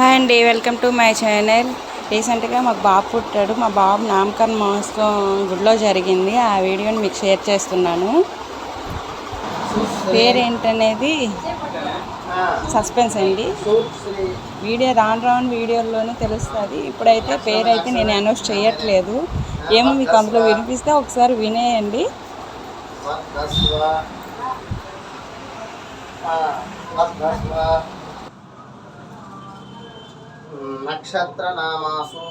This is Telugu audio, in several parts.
హాయ్ అండి వెల్కమ్ టు మై ఛానల్. రీసెంట్గా మాకు బాబు పుట్టాడు. మా బాబు నామకరణ మహోత్సవం గుడిలో జరిగింది. ఆ వీడియోని మీకు షేర్ చేస్తున్నాను. పేరేంటనేది? సస్పెన్స్ అండి. వీడియో రాను రాను వీడియోలోనే తెలుస్తుంది. ఇప్పుడైతే పేరైతే నేను అనౌన్స్ చేయట్లేదు. ఏమో మీకు అందులో వినిపిస్తే ఒకసారి వినేయండి. ఆ, నక్షత్ర నామాసు.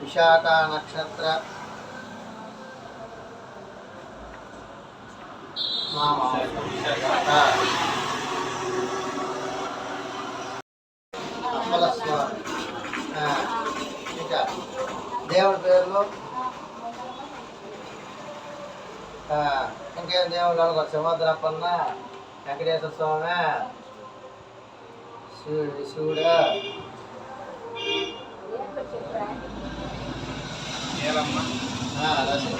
విశాఖ. నక్షత్ర దేవుడి పేరులో ఇంకేం దేవుళ్ళు అనుకో సింహద్రప్పన్న వెంకటేశ్వర స్వామి శివుడు శివుడు ఆ, రసి.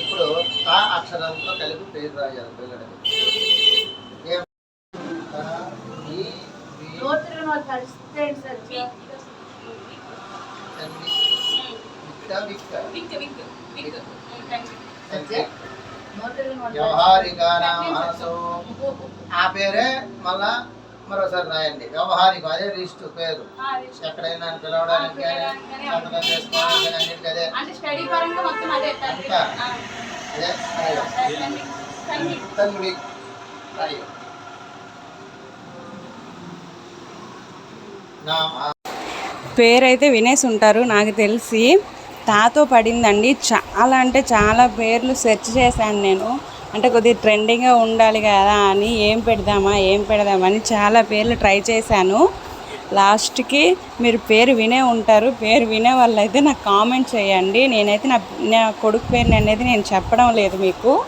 ఇప్పుడు ఆ అక్షరంతో కలిపి పేరు రాయాలి పిల్లడికి ఏం? ఆ, మనసు పేరే మళ్ళా మరోసారి రాయండి. వ్యవహారిక అదే లిస్టు పేరు. ఎక్కడైనా పిలవడానికి సంతకం చేసుకోవడానికి అన్నిటికీ అదే అదే పేరైతే వినేసి ఉంటారు నాకు తెలిసి. తాతో పడిందండి. చాలా అంటే చాలా పేర్లు సెర్చ్ చేశాను నేను. అంటే కొద్దిగా ట్రెండింగ్గా ఉండాలి కదా అని ఏం పెడదామా ఏం పెడదామని చాలా పేర్లు ట్రై చేశాను. లాస్ట్కి మీరు పేరు వినే ఉంటారు. పేరు వినే వాళ్ళైతే నాకు కామెంట్ చేయండి. నేనైతే నా నా కొడుకు పేరుని అనేది నేను చెప్పడం లేదు మీకు.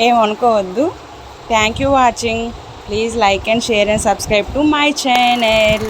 ఏమనుకోవద్దు thank you watching. Please like and share and subscribe to my channel.